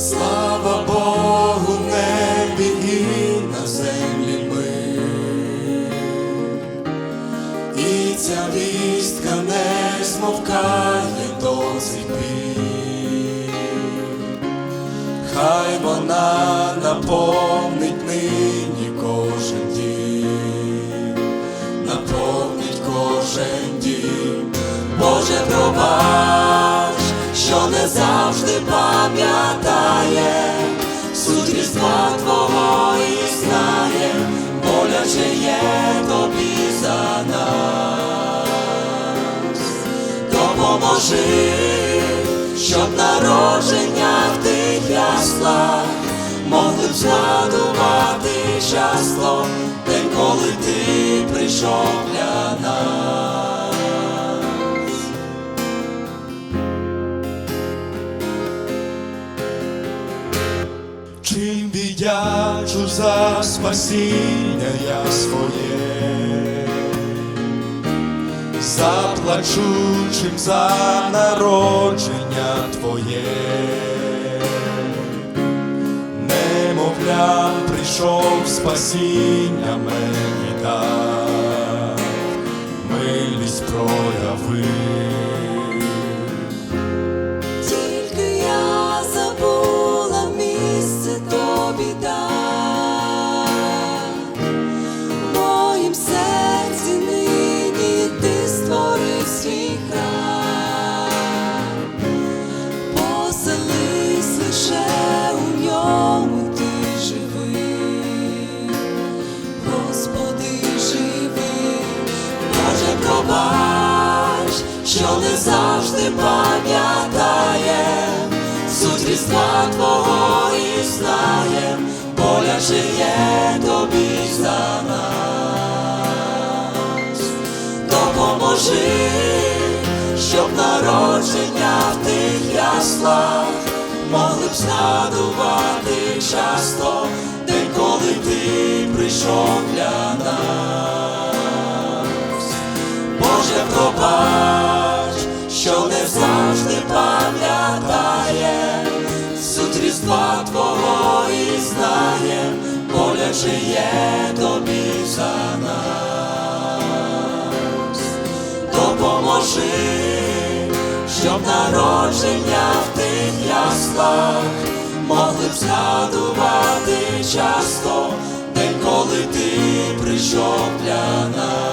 Слава Богу, в небі і на землі мир. І ця вістка не змовкає до пір. Хай вона наповнить нині кожен дім, наповнить кожен дім. Боже, пробач, що не завжди суть різдва Твого і знає, боляче є тобі за нас. Допоможи, щоб народження в тих яслах могли б згадувати часто день, коли ти прийшов для нас. Віддячу за спасіння я своє, заплачу чим за народження твоє, немовля прийшов спасіння мені дав, милість проявив. Що не завжди пам'ятає суть різдва Твого і знає, боляче є тобі за нас. Допоможи, щоб народження в тих яслах могли б згадувати часто день, коли ти прийшов для нас. Боже, пробач, що не завжди пам'ятає суть різдва Твого і знає, боляче є тобі за нас. Допоможи, щоб народження в тих яслах могли б згадувати часто день, коли ти прийшов для нас.